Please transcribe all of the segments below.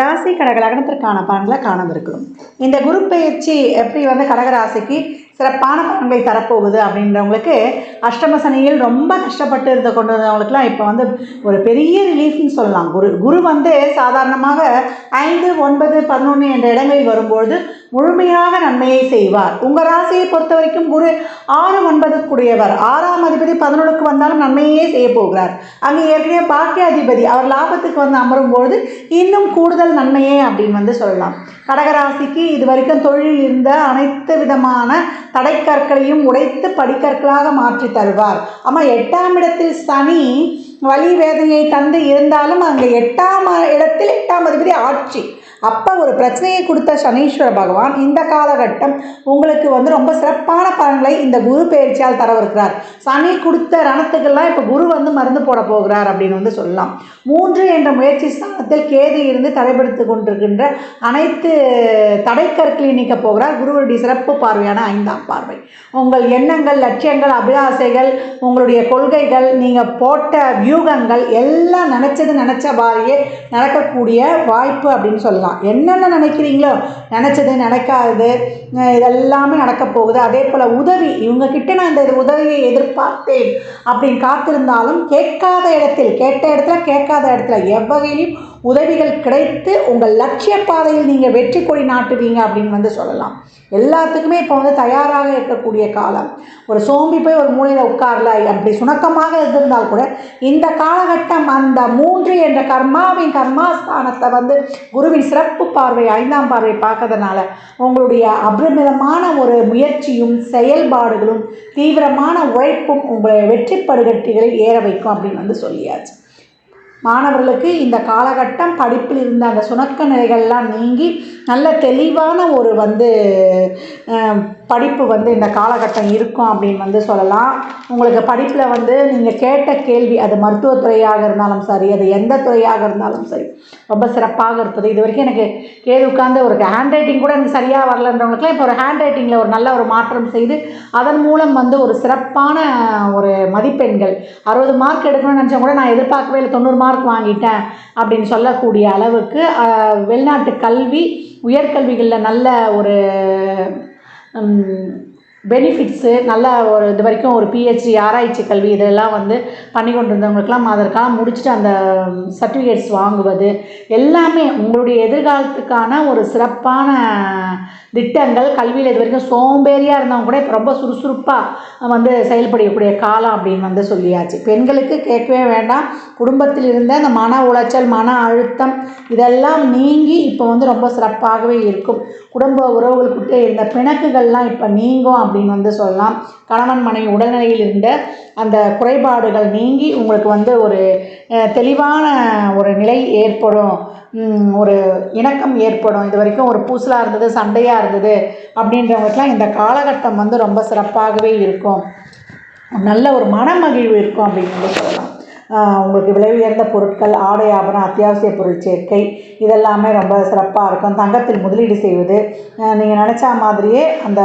ராசி கடக லக்னத்திற்கான பலன்களை காணவிருக்கிறோம் இந்த குரு பயிற்சி எப்படி வந்து கடகராசிக்கு சிறப்பான பலன்களை தரப்போகுது அப்படின்றவங்களுக்கு அஷ்டம சனியில் ரொம்ப கஷ்டப்பட்டு இருந்த கொண்டு இருந்தவங்களுக்குலாம் இப்போ வந்து ஒரு பெரிய ரிலீஃப்னு சொல்லலாம். குரு குரு வந்து சாதாரணமாக ஐந்து ஒன்பது பதினொன்று என்ற இடங்களில் வரும்பொழுது முழுமையாக நன்மையை செய்வார். உங்கள் ராசியை பொறுத்த வரைக்கும் குரு ஆறு ஒன்பதுக்குரியவர். ஆறாம் அதிபதி பதினொழுக்கு வந்தாலும் நன்மையே செய்ய போகிறார். அங்கே ஏற்கனவே பாக்கியாதிபதி அவர் லாபத்துக்கு வந்து அமரும் பொழுது இன்னும் கூடுதல் நன்மையே அப்படின்னு வந்து சொல்லலாம். கடகராசிக்கு இது வரைக்கும் தொழிலில் இருந்த அனைத்து விதமான தடைக்கற்களையும் உடைத்து படிக்கற்களாக மாற்றி தருவார். ஆமாம் எட்டாம் இடத்தில் சனி வலி வேதனையை தந்து இருந்தாலும் அங்கே எட்டாம் இடத்தில் எட்டாம் அதிபதி ஆட்சி. அப்போ ஒரு பிரச்சனையை கொடுத்த சனீஸ்வர பகவான் இந்த காலகட்டம் உங்களுக்கு வந்து ரொம்ப சிறப்பான பலன்களை இந்த குரு பயிற்சியால் தரவிருக்கிறார். சனி கொடுத்த ரணத்துக்கெல்லாம் இப்போ குரு வந்து மருந்து போட போகிறார் அப்படின்னு வந்து சொல்லலாம். மூன்று என்ற முயற்சி ஸ்தானத்தில் கேது இருந்து தடைப்படுத்தி கொண்டிருக்கின்ற அனைத்து தடைக்கற்களை நீக்க போகிறார். குருவருடைய சிறப்பு பார்வையான ஐந்தாம் பார்வை. உங்கள் எண்ணங்கள் லட்சியங்கள் அபிலாசைகள் உங்களுடைய கொள்கைகள் நீங்கள் போட்ட வியூகங்கள் எல்லாம் நினச்சது நினச்ச மாதிரியே நடக்கக்கூடிய வாய்ப்பு அப்படின்னு சொல்லலாம். என்னென்ன நினைக்கிறீங்களோ நினச்சது நடக்காது இதெல்லாமே நடக்க போகுது. அதே போல் உதவி இவங்கக்கிட்ட நான் இந்த உதவியை எதிர்பார்த்தேன் அப்படின்னு காத்திருந்தாலும் கேட்காத இடத்தில் கேட்ட இடத்துல கேட்காத இடத்துல எவ்வகையிலையும் உதவிகள் கிடைத்து உங்கள் லட்சிய பாதையில் நீங்கள் வெற்றி கொடி நாட்டுவீங்க அப்படின்னு வந்து சொல்லலாம். எல்லாத்துக்குமே இப்போ வந்து தயாராக இருக்கக்கூடிய காலம். ஒரு சோம்பி போய் ஒரு மூலையில் உட்காரல அப்படி சுணக்கமாக இருந்திருந்தால் கூட இந்த காலகட்டம் அந்த மூன்று என்ற கர்மாவின் கர்மாஸ்தானத்தை வந்து குருவின் சிறப்பு பார்வை ஐந்தாம் பார்வை பார்க்கறதுனால உங்களுடைய அபரிமிதமான ஒரு முயற்சியும் செயல்பாடுகளும் தீவிரமான உழைப்பும் உங்களை வெற்றி படுகட்டிகளில் ஏற வைக்கும் அப்படின்னு வந்து சொல்லியாச்சு. மாணவர்களுக்கு இந்த காலகட்டம் படிப்பில் இருந்த அந்த சுணக்க நிலைகள்லாம் நீங்கி நல்ல தெளிவான ஒரு வந்து படிப்பு வந்து இந்த காலகட்டம் இருக்கும் அப்படின்னு வந்து சொல்லலாம். உங்களுக்கு படிப்பில் வந்து நீங்கள் கேட்ட கேள்வி அது மருத்துவத்துறையாக இருந்தாலும் சரி அது எந்த துறையாக இருந்தாலும் சரி ரொம்ப சிறப்பாக இருப்பது. இது வரைக்கும் எனக்கு கேது உட்காந்து ஒரு ஹேண்ட் ரைட்டிங் கூட எனக்கு சரியாக வரலன்றவங்களுக்குலாம் இப்போ ஒரு ஹேண்ட் ரைட்டிங்கில் ஒரு நல்ல ஒரு மாற்றம் செய்து அதன் மூலம் வந்து ஒரு சிறப்பான ஒரு மதிப்பெண்கள். அறுபது மார்க் எடுக்கணும்னு நினச்சா கூட நான் எதிர்பார்க்கவே இல்லை தொண்ணூறு மார்க் வாங்கிட்டேன் அப்படின்னு சொல்லக்கூடிய அளவுக்கு வெளிநாட்டு கல்வி உயர்கல்விகளில் நல்ல ஒரு 嗯 பெனிஃபிட்ஸு நல்ல ஒரு இது வரைக்கும் ஒரு பிஹெச்டி ஆராய்ச்சி கல்வி இதெல்லாம் வந்து பண்ணி கொண்டு இருந்தவங்களுக்கெல்லாம் அதற்காக முடிச்சுட்டு அந்த சர்டிஃபிகேட்ஸ் வாங்குவது எல்லாமே உங்களுடைய எதிர்காலத்துக்கான ஒரு சிறப்பான திட்டங்கள். கல்வியில் இது வரைக்கும் சோம்பேறியாக இருந்தவங்க கூட இப்போ ரொம்ப சுறுசுறுப்பாக வந்து செயல்படக்கூடிய காலம் அப்படின்னு வந்து சொல்லியாச்சு. பெண்களுக்கு கேட்கவே வேண்டாம். குடும்பத்தில் இருந்த அந்த மன உளைச்சல் மன அழுத்தம் இதெல்லாம் நீங்கி இப்போ வந்து ரொம்ப சிறப்பாகவே இருக்கும். குடும்ப உறவுகளுக்கிட்டே இருந்த பிணக்குகள்லாம் இப்போ நீங்கும் அப்படின்னு வந்து சொல்லலாம். கணவன் மனைவி உடல்நிலையில் இருந்த அந்த குறைபாடுகள் நீங்கி உங்களுக்கு வந்து ஒரு தெளிவான ஒரு நிலை ஏற்படும். ஒரு இணக்கம் ஏற்படும். இது வரைக்கும் ஒரு பூசலாக இருந்தது சண்டையாக இருந்தது அப்படின்றவங்களுக்குலாம் இந்த காலகட்டம் வந்து ரொம்ப சிறப்பாகவே இருக்கும். நல்ல ஒரு மனமகிழ்வு இருக்கும் அப்படின்னு வந்து சொல்லலாம். உங்களுக்கு விலை உயர்ந்த பொருட்கள் ஆடை ஆபரணம் அத்தியாவசிய பொருள் சேர்க்கை இதெல்லாமே ரொம்ப சிறப்பாக இருக்கும். தங்கத்தில் முதலீடு செய்வது நீங்கள் நினச்சா மாதிரியே அந்த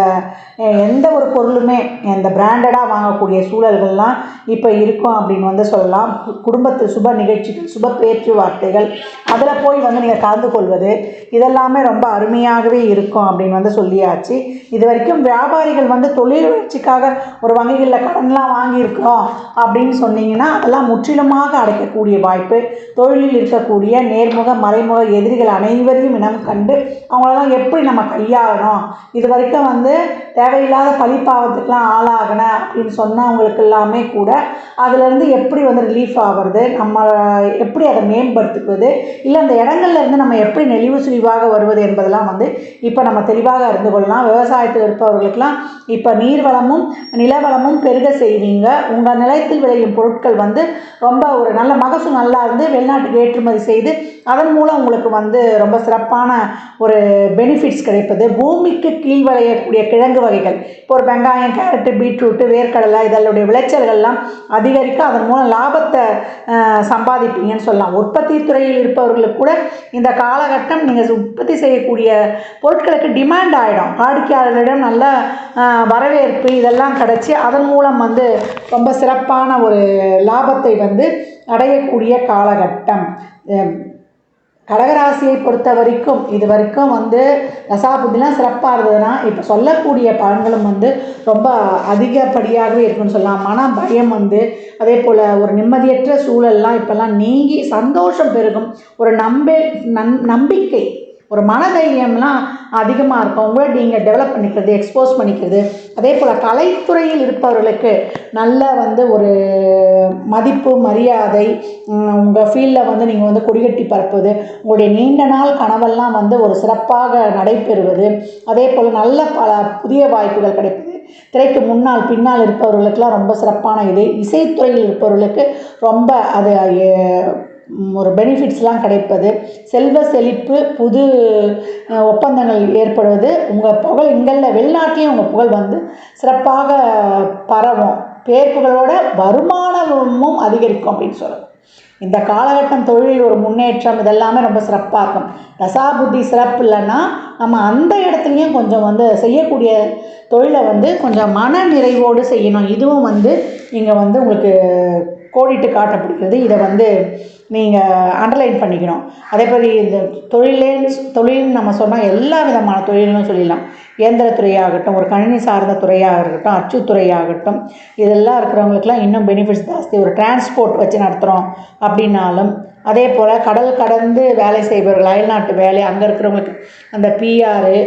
எந்த ஒரு பொருளுமே இந்த பிராண்டடாக வாங்கக்கூடிய சூழல்கள்லாம் இப்போ இருக்கும் அப்படின்னு வந்து சொல்லலாம். குடும்பத்து சுப நிகழ்ச்சிகள் சுப பேச்சுவார்த்தைகள் அதில் போய் வந்து நீங்கள் கலந்து கொள்வது இதெல்லாமே ரொம்ப அருமையாகவே இருக்கும் அப்படின்னு வந்து சொல்லியாச்சு. இது வரைக்கும் வியாபாரிகள் வந்து தொழில் வளர்ச்சிக்காக ஒரு வங்கிகளில் கடன்லாம் வாங்கியிருக்கிறோம் அப்படின்னு சொன்னீங்கன்னா அதெல்லாம் முற்றிலுமாக அடைக்கக்கூடிய வாய்ப்பு தொழிலில் இருக்கக்கூடிய நேர்முக மறைமுக எதிரிகள் அனைவரையும் இனம் கண்டு அவங்களெல்லாம் எப்படி நம்ம கையாளணும்? இது வரைக்கும் வந்து தேவையில்லாத பழிப்பாவத்துக்கெலாம் ஆளாகணும் அப்படின்னு சொன்னவங்களுக்கு எல்லாமே கூட அதுலேருந்து எப்படி வந்து ரிலீஃப் ஆகிறது? நம்ம எப்படி அதை மேம்படுத்துக்குவது இல்லை அந்த இடங்கள்லேருந்து நம்ம எப்படி நெளிவு சுழிவாக வருவது என்பதெல்லாம் வந்து இப்போ நம்ம தெளிவாக அறிந்து கொள்ளலாம். விவசாயத்தில் இருப்பவர்களுக்கெல்லாம் இப்போ நீர்வளமும் நிலவளமும் பெருக செய்வீங்க. உங்கள் நிலையத்தில் விளையும் பொருட்கள் வந்து ரொம்ப ஒரு நல்ல மகசூல் நல்லா இருந்து வெளிநாட்டுக்கு ஏற்றுமதி செய்து அதன் மூலம் உங்களுக்கு வந்து ரொம்ப சிறப்பான ஒரு பெனிஃபிட்ஸ் கிடைப்பது. பூமிக்கு கீழ் விளையக்கூடிய கிழங்கு வகைகள். இப்போ ஒரு வெங்காயம் கேரட்டு பீட்ரூட்டு வேர்க்கடலை இதனுடைய விளைச்சல்கள்லாம் அதிகரிக்க அதன் மூலம் லாபத்தை சம்பாதிப்பீங்கன்னு சொல்லலாம். உற்பத்தி துறையில் இருப்பவர்களுக்கு கூட இந்த காலகட்டம் நீங்கள் உற்பத்தி செய்யக்கூடிய பொருட்களுக்கு டிமாண்ட் ஆகிடும் வாடிக்கையாளர்களிடம் நல்ல வரவேற்பு இதெல்லாம் கிடச்சி அதன் மூலம் வந்து ரொம்ப சிறப்பான ஒரு லாபத்தை வந்து வந்து அடையக்கூடிய காலகட்டம். கடகராசியை பொறுத்த வரைக்கும் இது வரைக்கும் வந்து தசாபுத்திலாம் சிறப்பாக இருந்ததுன்னா இப்போ சொல்லக்கூடிய பலன்களும் வந்து ரொம்ப அதிகப்படியாகவே இருக்குன்னு சொல்லலாம். மன பயம் வந்து அதே போல் ஒரு நிம்மதியற்ற சூழல்லாம் இப்போல்லாம் நீங்கி சந்தோஷம் பெருகும். ஒரு நம்பே நம் நம்பிக்கை ஒரு மனதைரியம்லாம் அதிகமாக இருக்கும். உங்களை நீங்கள் டெவலப் பண்ணிக்கிறது எக்ஸ்போஸ் பண்ணிக்கிறது. அதே போல் கலைத்துறையில் இருப்பவர்களுக்கு நல்ல வந்து ஒரு மதிப்பு மரியாதை உங்கள் ஃபீல்டில் வந்து நீங்கள் வந்து கொடிகட்டி பரப்புவது உங்களுடைய நீண்ட நாள் கனவெல்லாம் வந்து ஒரு சிறப்பாக நடைபெறுவது அதே போல் நல்ல பல புதிய வாய்ப்புகள் கிடைப்பது. திரைக்கு முன்னால் பின்னால் இருப்பவர்களுக்கெல்லாம் ரொம்ப சிறப்பான இது. இசைத்துறையில் இருப்பவர்களுக்கு ரொம்ப அது ஒரு பெனிஃபிட்ஸ்லாம் கிடைப்பது. செல்வ செழிப்பு புது ஒப்பந்தங்கள் ஏற்படுவது உங்கள் புகழ் இங்கல்ல வெளிநாட்டிலையும் உங்கள் புகழ் வந்து சிறப்பாக பரவும். பேர்புகளோட வருமானமும் அதிகரிக்கும் அப்படின்னு சொல்லலாம் இந்த காலகட்டம் தொழிலில் ஒரு முன்னேற்றம் இதெல்லாமே ரொம்ப சிறப்பாக இருக்கும். தசாபுத்தி சிறப்பு இல்லைன்னா நம்ம அந்த இடத்துலையும் கொஞ்சம் வந்து செய்யக்கூடிய தொழிலை வந்து கொஞ்சம் மன நிறைவோடு செய்யணும். இதுவும் வந்து நீங்கள் வந்து உங்களுக்கு கோடிட்டு காட்டப்படுகிறது. இதை வந்து நீங்கள் அண்டர்லைன் பண்ணிக்கணும். அதே மாதிரி இந்த தொழிலே தொழில்னு நம்ம சொன்னால் எல்லா விதமான தொழிலும் சொல்லிடலாம். இயந்திரத்துறையாகட்டும் ஒரு கணினி சார்ந்த துறையாக இருக்கட்டும் அச்சுத்துறையாகட்டும் இதெல்லாம் இருக்கிறவங்களுக்குலாம் இன்னும் பெனிஃபிட்ஸ் ஜாஸ்தி. ஒரு டிரான்ஸ்போர்ட் வச்சு நடத்துகிறோம் அப்படின்னாலும் அதே போல் கடல் கடந்து வேலை செய்பவர்கள் அயல்நாட்டு வேலை அங்கே இருக்கிறவங்களுக்கு அந்த பிஆரு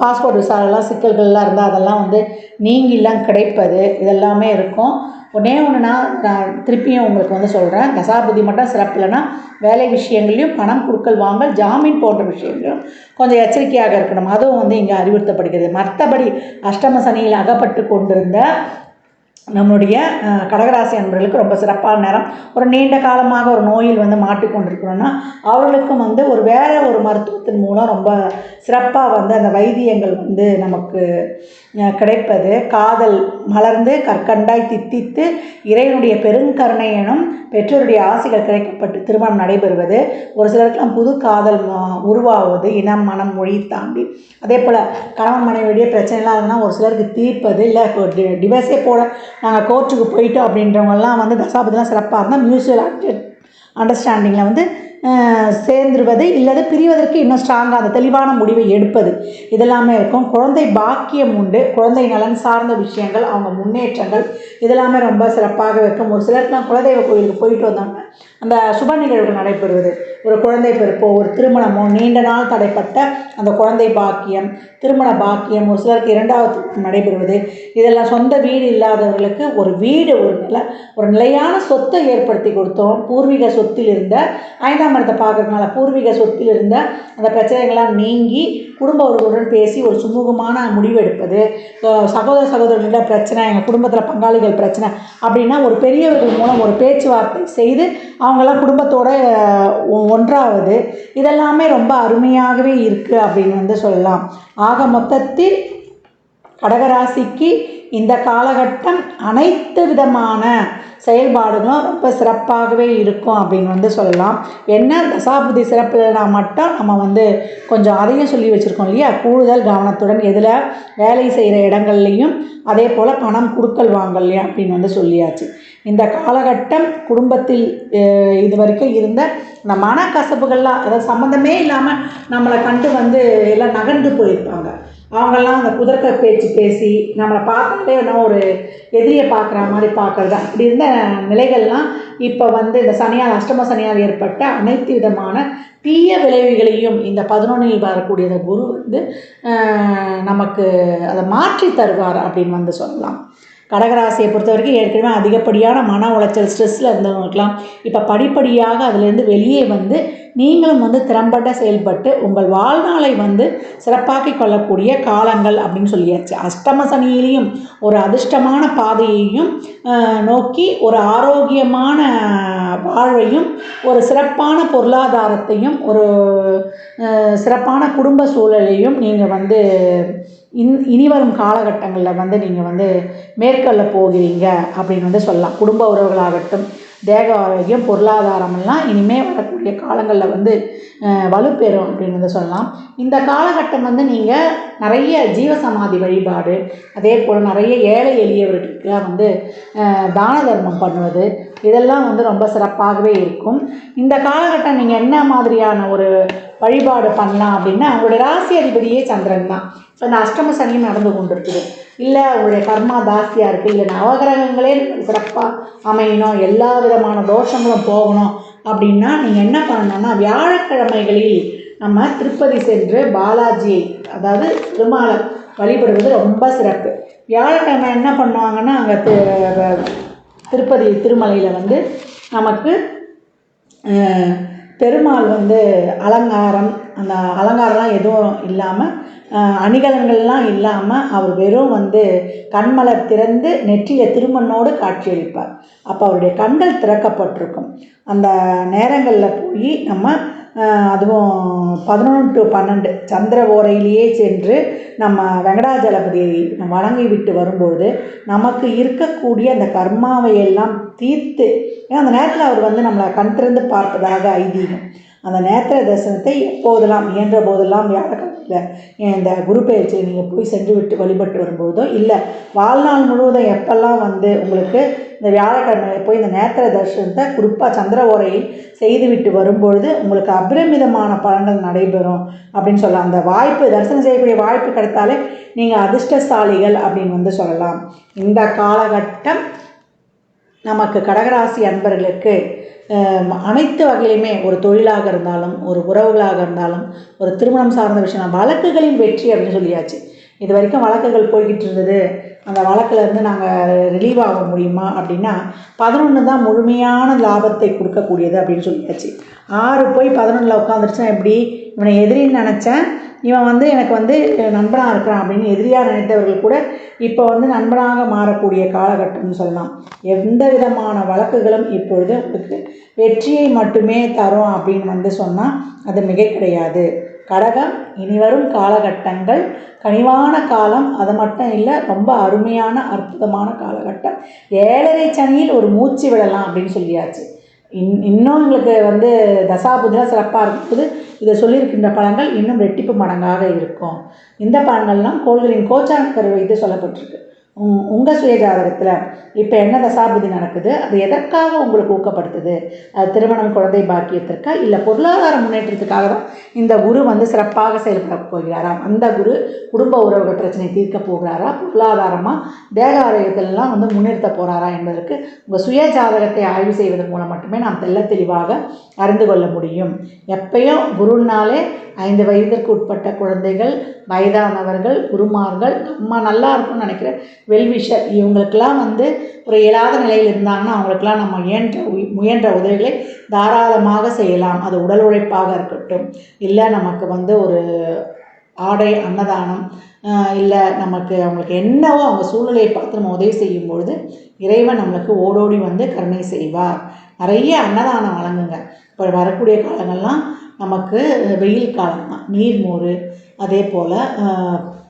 பாஸ்போர்ட் விசாலெல்லாம் சிக்கல்கள்லாம் இருந்தால் அதெல்லாம் வந்து நீங்கிலாம் கிடைப்பது இதெல்லாமே இருக்கும். ஒன்றே ஒன்றுனா நான் திருப்பியும் உங்களுக்கு வந்து சொல்கிறேன் தசாபுதி மட்டும் சிறப்பு இல்லைன்னா வேலை விஷயங்களையும் பணம் கொடுக்கல் வாங்கல் ஜாமீன் போன்ற விஷயங்களும் கொஞ்சம் எச்சரிக்கையாக இருக்கணும். அதுவும் வந்து இங்கே அறிவுறுத்தப்படுகிறது. மற்றபடி அஷ்டம சனியில் அகப்பட்டு கொண்டிருந்த நம்மளுடைய கடகராசி அன்பர்களுக்கு ரொம்ப சிறப்பான நேரம். ஒரு நீண்ட காலமாக ஒரு நோயில் வந்து மாட்டிக்கொண்டிருக்கிறோன்னா அவர்களுக்கும் வந்து ஒரு வேறு ஒரு மருத்துவத்தின் மூலம் ரொம்ப சிறப்பாக வந்து அந்த வைத்தியங்கள் வந்து நமக்கு கிடைப்பது. காதல் மலர்ந்து கற்கண்டாய் தித்தித்து இறைவனுடைய பெருங்கருணை எனும் பெற்றோருடைய ஆசைகள் கிடைக்கப்பட்டு திருமணம் நடைபெறுவது. ஒரு சிலருக்கெல்லாம் புது காதல் உருவாவது இனம் மனம் மொழி தாண்டி. அதே போல் கணவன் மனைவியுடைய பிரச்சனைலாம் இருந்தால் ஒரு சிலருக்கு தீர்ப்பது இல்லை. டிவைஸே போட நாங்கள் கோர்ட்டுக்கு போயிட்டோம் அப்படின்றவங்கலாம் வந்து தசாபதிலாம் சிறப்பாக இருந்தால் மியூச்சுவல் அண்டர்ஸ்டாண்டிங்கில் வந்து சேர்ந்துருவது இல்லது பிரிவதற்கு இன்னும் ஸ்ட்ராங்காக அந்த தெளிவான முடிவை எடுப்பது. இதெல்லாமே இருக்கும். குழந்தை பாக்கியம் உண்டு. குழந்தை நலன் சார்ந்த விஷயங்கள் அவங்க முன்னேற்றங்கள் இதெல்லாமே ரொம்ப சிறப்பாக இருக்கும். ஒரு சிலருக்குலாம் குலதெய்வ கோயிலுக்கு போயிட்டு வந்தாங்க அந்த சுப நிகழ்வுகள் நடைபெறுவது. ஒரு குழந்தை பிறப்போ ஒரு திருமணமோ நீண்ட நாள் தடைப்பட்ட அந்த குழந்தை பாக்கியம் திருமண பாக்கியம் ஒரு சிலருக்கு இரண்டாவது நடைபெறுவது. இதெல்லாம் சொந்த வீடு இல்லாதவர்களுக்கு ஒரு வீடு ஒரு நில ஒரு நிலையான சொத்தை ஏற்படுத்தி கொடுத்தோம். பூர்வீக சொத்தில் இருந்த ஐந்தாம் இடத்தை பார்க்கறதுனால பூர்வீக சொத்தில் இருந்த அந்த பிரச்சனைகள்லாம் நீங்கி குடும்ப உறவுடன் பேசி ஒரு சுமூகமான முடிவு எடுப்பது சகோதர சகோதரிகளில் பிரச்சனை எங்கள் குடும்பத்தில் பங்காளிகள் பிரச்சனை அப்படின்னா ஒரு பெரியவர்கள் மூலம் ஒரு பேச்சுவார்த்தை செய்து அவங்கெல்லாம் குடும்பத்தோட ஒ- ஒன்றாவது இதெல்லாமே ரொம்ப அருமையாகவே இருக்குது அப்படின்னு வந்து சொல்லலாம். ஆக மொத்தத்தில் கடகராசிக்கு இந்த காலகட்டம் அனைத்து விதமான செயல்பாடுகளும் ரொம்ப சிறப்பாகவே இருக்கும் அப்படின்னு வந்து சொல்லலாம். என்ன? தசாபுதி சிறப்பு மட்டும் நம்ம வந்து கொஞ்சம் அதையும் சொல்லி வச்சுருக்கோம் இல்லையா? கூடுதல் கவனத்துடன் எதில்? வேலை செய்கிற இடங்கள்லையும் அதே போல் பணம் கொடுக்கல் வாங்கலையே அப்படின்னு வந்து சொல்லியாச்சு. இந்த காலகட்டம் குடும்பத்தில் இது வரைக்கும் இருந்த இந்த மனக்கசப்புகள்லாம் அதாவது சம்மந்தமே இல்லாமல் நம்மளை கண்டு வந்து எல்லாம் நகர்ந்து போயிருப்பாங்க. அவங்கெல்லாம் அந்த குதர்க்க பேச்சு பேசி நம்மளை பார்த்தாலே என்ன ஒரு எதிரியை பார்க்குற மாதிரி பார்க்குறது. அப்படி இருந்த நிலைகள்லாம் இப்போ வந்து இந்த சனியால் அஷ்டம சனியால் ஏற்பட்ட அனைத்து விதமான தீய விளைவுகளையும் இந்த பதினொன்றில் வரக்கூடிய குரு வந்து நமக்கு அதை மாற்றி தருவார் அப்படின்னு வந்து சொல்லலாம். கடகராசியை பொறுத்த வரைக்கும் ஏற்கனவே அதிகப்படியான மன உளைச்சல் ஸ்ட்ரெஸ்ஸில் இருந்தவங்களுக்கெல்லாம் இப்போ படிப்படியாக அதுலேருந்து வெளியே வந்து நீங்களும் வந்து திறம்பட செயல்பட்டு உங்கள் வாழ்நாளை வந்து சிறப்பாக்கி கொள்ளக்கூடிய காலங்கள் அப்படின்னு சொல்லியாச்சு. அஷ்டம சனியிலையும் ஒரு அதிர்ஷ்டமான பாதையையும் நோக்கி ஒரு ஆரோக்கியமான வாழ்வையும் ஒரு சிறப்பான பொருளாதாரத்தையும் ஒரு சிறப்பான குடும்ப சூழலையும் நீங்கள் வந்து இன் இனிவரும் காலகட்டங்களில் வந்து நீங்கள் வந்து மேற்கொள்ள போகிறீங்க அப்படின்னு வந்து சொல்லலாம். குடும்ப உறவுகளாகட்டும் தேக ஆரோக்கியம் பொருளாதாரம் எல்லாம் இனிமேல் வரக்கூடிய காலங்களில் வந்து வலுப்பெறும் அப்படின்னு வந்து சொல்லலாம். இந்த காலகட்டம் வந்து நீங்கள் நிறைய ஜீவசமாதி வழிபாடு அதே போல் நிறைய ஏழை எளியவர்களுக்கு வந்து தான தர்மம் பண்ணுவது இதெல்லாம் வந்து ரொம்ப சிறப்பாகவே இருக்கும். இந்த காலகட்டம் நீங்கள் என்ன மாதிரியான ஒரு வழிபாடு பண்ணலாம் அப்படின்னா உங்களுடைய ராசி அதிபதியே சந்திரன் தான். இப்போ இந்த அஷ்டம சனியும் நடந்து கொண்டு இருக்குது இல்லை உங்களுடைய கர்மா தாஸ்தியாக இருக்குது இல்லை நவகிரகங்களே சிறப்பாக அமையணும். எல்லா விதமான தோஷங்களும் போகணும் அப்படின்னா நீங்கள் என்ன பண்ணணும்னா வியாழக்கிழமைகளில் நம்ம திருப்பதி சென்று பாலாஜியை அதாவது திருமாலை வழிபடுவது ரொம்ப சிறப்பு. வியாழக்கிழமை என்ன பண்ணுவாங்கன்னா அங்கே திருப்பதி திருமலையில் வந்து நமக்கு பெருமாள் வந்து அலங்காரம் அந்த அலங்காரம்லாம் எதுவும் இல்லாமல் அணிகலன்கள்லாம் இல்லாமல் அவர் வெறும் வந்து கண்மலர் திறந்து நெற்றியில் திருமண்ணோடு காட்சியளிப்பார். அப்போ அவருடைய கண்கள் திறக்கப்பட்டிருக்கும். அந்த நேரங்களில் போய் நம்ம அதுவும் பதினொன்று டு பன்னெண்டு. சந்திர ஓரையிலேயே சென்று நம்ம வெங்கடாஜலபதியை வணங்கி விட்டு வரும்பொழுது நமக்கு இருக்கக்கூடிய அந்த கர்மாவை எல்லாம் தீர்த்து ஏன்னா அந்த நேரத்தில் அவர் வந்து நம்மளை கண் திறந்து பார்ப்பதாக ஐதீகம். அந்த நேத்திர தரிசனத்தை எப்போதெல்லாம் இயன்ற போதெல்லாம் வியாழக்கிழமையில் இந்த குரு பயிற்சியை நீங்கள் போய் சென்று விட்டு வழிபட்டு வரும்போதோ இல்லை வாழ்நாள் முழுவதும் எப்பெல்லாம் வந்து உங்களுக்கு இந்த வியாழக்கிழமை போய் இந்த நேத்திர தரிசனத்தை குறிப்பாக சந்திர ஓரையில் செய்துவிட்டு வரும்பொழுது உங்களுக்கு அபரிமிதமான பலன்கள் நடைபெறும் அப்படின்னு சொல்லலாம். அந்த வாய்ப்பு தரிசனம் செய்யக்கூடிய வாய்ப்பு கிடைத்தாலே நீங்கள் அதிர்ஷ்டசாலிகள் அப்படின்னு வந்து சொல்லலாம். இந்த காலகட்டம் நமக்கு கடகராசி அன்பர்களுக்கு அனைத்து வகையிலுமே ஒரு தொழிலாக இருந்தாலும் ஒரு உறவுகளாக இருந்தாலும் ஒரு திருமணம் சார்ந்த விஷயம் வழக்குகளின் வெற்றி அப்படின்னு சொல்லியாச்சு. இது வரைக்கும் வழக்குகள் போய்கிட்டு இருந்தது. அந்த வழக்குலேருந்து நாங்கள் ரிலீவ் ஆக முடியுமா அப்படின்னா பதினொன்று தான் முழுமையான லாபத்தை கொடுக்கக்கூடியது அப்படின்னு சொல்லியாச்சு. ஆறு போய் பதினொன்றில் உட்காந்துருச்சுன்னா எப்படி? இவனை எதிரின்னு நினச்சேன். இவன் வந்து எனக்கு வந்து நண்பனாக இருக்கிறான் அப்படின்னு எதிரியாக நினைத்தவர்கள் கூட இப்போ வந்து நண்பனாக மாறக்கூடிய காலகட்டம்னு சொல்லலாம். எந்த விதமான வழக்குகளும் இப்பொழுது உங்களுக்கு வெற்றியை மட்டுமே தரும் அப்படின்னு வந்து சொன்னால் அது மிக கிடையாது. கடகம் இனி வரும் காலகட்டங்கள். கனிவான காலம் அது மட்டும் இல்லை ரொம்ப அருமையான அற்புதமான காலகட்டம். ஏழரை சனியில் ஒரு மூச்சு விடலாம் அப்படின்னு சொல்லியாச்சு. இன் இன்னும் உங்களுக்கு வந்து தசாபுதிலாம் சிறப்பாக இருக்கும்போது இதை சொல்லியிருக்கின்ற பழங்கள் இன்னும் ரெட்டிப்பு மடங்காக இருக்கும். இந்த பழங்கள்லாம் கோள்களின் கருவை இது சொல்லப்பட்டிருக்கு. உங்கள் சுயஜாதகத்தில் இப்போ என்ன தசாபுதி நடக்குது? அது எதற்காக உங்களுக்கு ஊக்கப்படுத்துது? அது திருமணம் குழந்தை பாக்கியத்திற்கா? இல்லை பொருளாதார முன்னேற்றத்துக்காக தான் இந்த குரு வந்து சிறப்பாக செயல்பட போகிறாராம் அந்த குரு குடும்ப உறவுகள் பிரச்சனை தீர்க்க போகிறாரா? பொருளாதாரமாக தேக ஆரோக்கியத்திலலாம் வந்து முன்னிறுத்த போகிறாரா என்பதற்கு உங்கள் சுய ஜாதகத்தை ஆய்வு செய்வதன் மூலம் மட்டுமே நாம் தெள்ள தெளிவாக அறிந்து கொள்ள முடியும். எப்பயும் குருனாலே ஐந்து வயதிற்கு உட்பட்ட குழந்தைகள் வயதானவர்கள் குருமார்கள் நம்ம நல்லா இருக்கும்னு நினைக்கிற வெல்விஷர் இவங்களுக்கெல்லாம் வந்து ஒரு இயலாத நிலையில் இருந்தாங்கன்னா அவங்களுக்கெல்லாம் நம்ம இயன்ற முயன்ற உதவிகளை தாராளமாக செய்யலாம். அது உடல் உழைப்பாக இருக்கட்டும். இல்லை நமக்கு வந்து ஒரு ஆடை அன்னதானம் இல்லை நமக்கு அவங்களுக்கு என்னவோ அவங்க சூழ்நிலையை பார்த்து நம்ம உதவி செய்யும் பொழுது இறைவன் நம்மளுக்கு ஓடோடி வந்து கருணை செய்வார். நிறைய அன்னதானம் வழங்குங்க. இப்போ வரக்கூடிய காலங்கள்லாம் நமக்கு வெயில் காலம் தான் நீர்மோர் அதே போல்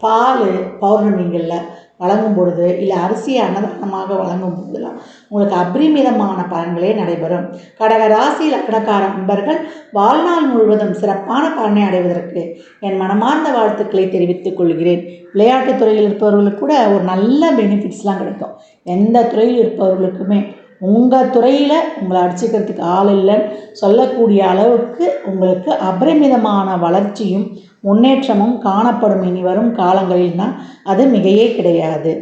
பால் பௌர்ணமிகளில் வழங்கும் பொழுது இல்லை அரிசியை அன்னதானமாக வழங்கும் பொழுதுலாம் உங்களுக்கு அபரிமிதமான பலன்களே நடைபெறும். கடக ராசி லக்னக்கார நண்பர்கள் வாழ்நாள் முழுவதும் சிறப்பான பலனை அடைவதற்கு என் மனமார்ந்த வாழ்த்துக்களை தெரிவித்துக் கொள்கிறேன். விளையாட்டுத் துறையில் இருப்பவர்களுக்கு கூட ஒரு நல்ல பெனிஃபிட்ஸ்லாம் கிடைக்கும். எந்த துறையில் இருப்பவர்களுக்குமே உங்கள் துறையில் உங்களை அடிச்சுக்கிறதுக்கு ஆள் இல்லைன்னு சொல்லக்கூடிய அளவுக்கு உங்களுக்கு அபரிமிதமான வளர்ச்சியும் முன்னேற்றமும் காணப்படும் இனி வரும் காலங்களில்னா அது மிகையே கிடையாது.